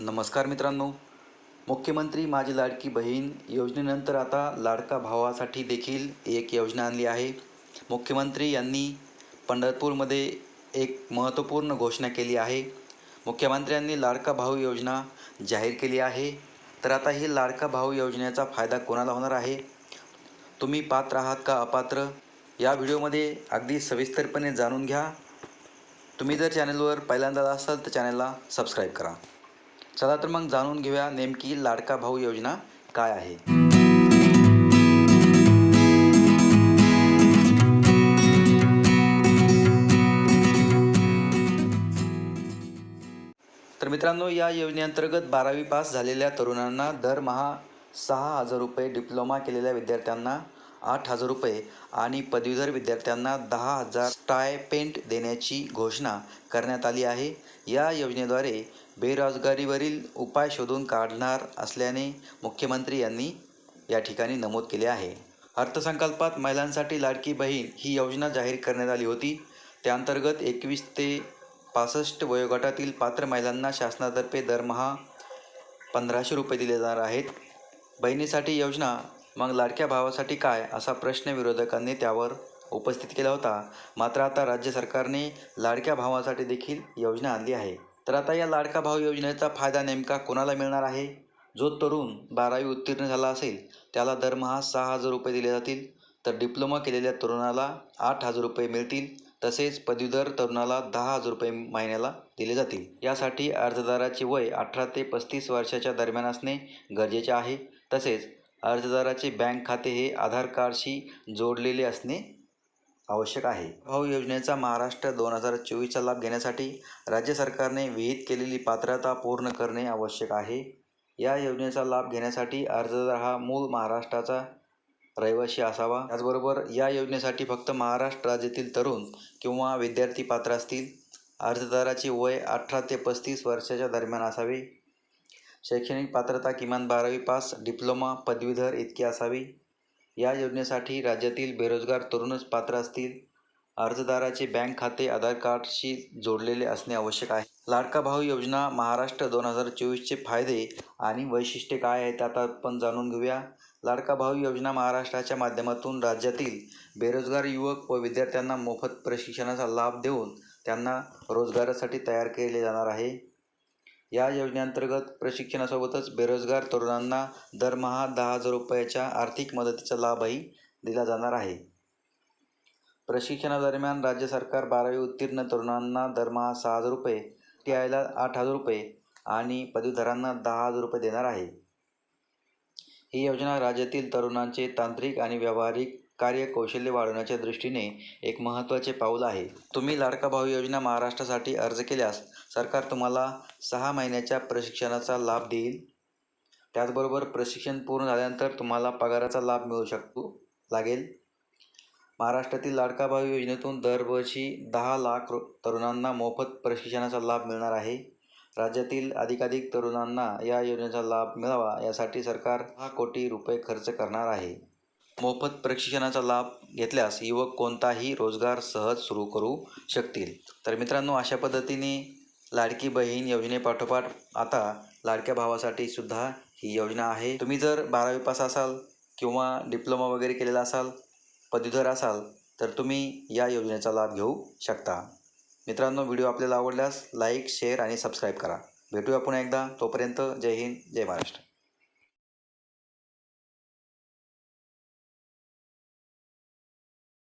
नमस्कार मित्रांनो. मुख्यमंत्री माझी लाडकी बहीण योजनेनंतर आता लाडका भावासाठी देखील एक योजना आणली आहे. मुख्यमंत्री यांनी पंढरपूरमध्ये एक महत्त्वपूर्ण घोषणा केली आहे. मुख्यमंत्र्यांनी लाडका भाऊ योजना जाहीर केली आहे. तर आता ही लाडका भाऊ योजनेचा फायदा कोणाला होणार आहे? तुम्ही पात्र आहात का अपात्र? या व्हिडिओमध्ये अगदी सविस्तरपणे जाणून घ्या. तुम्ही जर चॅनलवर पहिल्यांदा असाल तर चॅनलला सबस्क्राईब करा. चला तर मग जाणून घेऊया नेमकी लाडका भाऊ योजना काय आहे. तर मित्रांनो या योजनेअंतर्गत बारावी पास झालेल्या तरुणांना दरमहा सहा हजार रुपये डिप्लोमा केलेल्या विद्यार्थ्यांना आठ हजार रुपये आणि पदवीधर विद्यार्थ्यांना दहा हजार स्टायपेंट देण्याची घोषणा करण्यात आली आहे. या योजनेद्वारे बेरोजगारीवरील उपाय शोधून काढणार असल्याने मुख्यमंत्री यांनी या ठिकाणी नमूद केले आहे. अर्थसंकल्पात महिलांसाठी लाडकी बहीण ही योजना जाहीर करण्यात आली होती. त्याअंतर्गत एकवीस ते पासष्ट वयोगटातील पात्र महिलांना शासनातर्फे दरमहा पंधराशे रुपये दिले जाणार आहेत. बहिणीसाठी योजना मग लाडक्या भावासाठी काय असा प्रश्न विरोधकांनी त्यावर उपस्थित केला होता. मात्र आता राज्य सरकारने लाडक्या भावासाठी देखील योजना आणली आहे. तर आता या लाडका भाव योजनेचा फायदा नेमका कोणाला मिळणार आहे? जो तरुण बारावी उत्तीर्ण झाला असेल त्याला दरमहा सहा हजार रुपये दिले जातील. तर डिप्लोमा केलेल्या तरुणाला आठ हजार रुपये मिळतील. तसेच पदवीधर तरुणाला दहा हजार रुपये महिन्याला दिले जातील. यासाठी अर्जदाराचे वय अठरा ते पस्तीस वर्षाच्या दरम्यान असणे गरजेचे आहे. तसेच अर्जदाराचे बँक खाते हे आधार कार्डशी जोडलेले असणे आवश्यक आहे. भाऊ योजनेचा महाराष्ट्र दोन हजार चोवीसचा लाभ घेण्यासाठी राज्य सरकारने विहित केलेली पात्रता पूर्ण करणे आवश्यक आहे. या योजनेचा लाभ घेण्यासाठी अर्जदार हा मूळ महाराष्ट्राचा रहिवासी असावा. त्याचबरोबर या योजनेसाठी फक्त महाराष्ट्र राज्यातील तरुण किंवा विद्यार्थी पात्र असतील. अर्जदाराचे वय अठरा ते पस्तीस वर्षाच्या दरम्यान असावे. शैक्षणिक पात्रता किमान बारावी पास डिप्लोमा पदवीधर इतकी असावी? या योजनेसाठी राज्यातील बेरोजगार तरुणच पात्र असतील. अर्जदाराचे बँक खाते आधार कार्डशी जोडलेले असणे आवश्यक आहे. लाडका भाऊ योजना महाराष्ट्र दोन हजार चोवीसचे फायदे आणि वैशिष्ट्ये काय आहेत आता आपण जाणून घेऊया. लाडका भाऊ योजना महाराष्ट्राच्या माध्यमातून राज्यातील बेरोजगार युवक व विद्यार्थ्यांना मोफत प्रशिक्षणाचा लाभ देऊन त्यांना रोजगारासाठी तयार केले जाणार आहे. या योजनेअंतर्गत प्रशिक्षणासोबतच बेरोजगार तरुणांना दरमहा दहा हजार रुपयाच्या आर्थिक मदतीचा लाभही दिला जाणार आहे. प्रशिक्षणादरम्यान राज्य सरकार बारावी उत्तीर्ण तरुणांना दरमहा सहा हजार रुपये टी आयला आठ हजार रुपये आणि पदवीधरांना दहा हजार रुपये देणार आहे. ही योजना राज्यातील तरुणांचे तांत्रिक आणि व्यावहारिक कार्यकौशल्य वाढवण्याच्या दृष्टीने एक महत्त्वाचे पाऊल आहे. तुम्ही लाडका भाऊ योजना महाराष्ट्रासाठी अर्ज केल्यास सरकार तुम्हाला सहा महिन्याच्या प्रशिक्षणाचा लाभ देईल. त्याचबरोबर प्रशिक्षण पूर्ण झाल्यानंतर तुम्हाला पगाराचा लाभ मिळू शकतो लागेल. महाराष्ट्रातील लाडका भाऊ योजनेतून दरवर्षी दहा लाख रु तरुणांना मोफत प्रशिक्षणाचा लाभ मिळणार आहे. राज्यातील अधिकाधिक तरुणांना या योजनेचा लाभ मिळावा यासाठी सरकार दहा कोटी रुपये खर्च करणार आहे. मोफत प्रशिक्षणाचा लाभ घेतल्यास युवक कोणताही रोजगार सहज सुरू करू शकतील. तर मित्रांनो अशा पद्धतीने लाडकी बहीण योजनेपाठोपाठ आता लाडक्या भावासाठी सुद्धा ही योजना आहे. तुम्ही जर बारावी पास असाल किंवा डिप्लोमा वगैरे केलेला असाल पदवीधर असाल तर तुम्ही या योजनेचा लाभ घेऊ शकता. मित्रांनो व्हिडिओ आपल्याला आवडल्यास लाईक शेअर आणि सबस्क्राईब करा. भेटूया पुन्हा एकदा. तोपर्यंत जय हिंद जय महाराष्ट्र.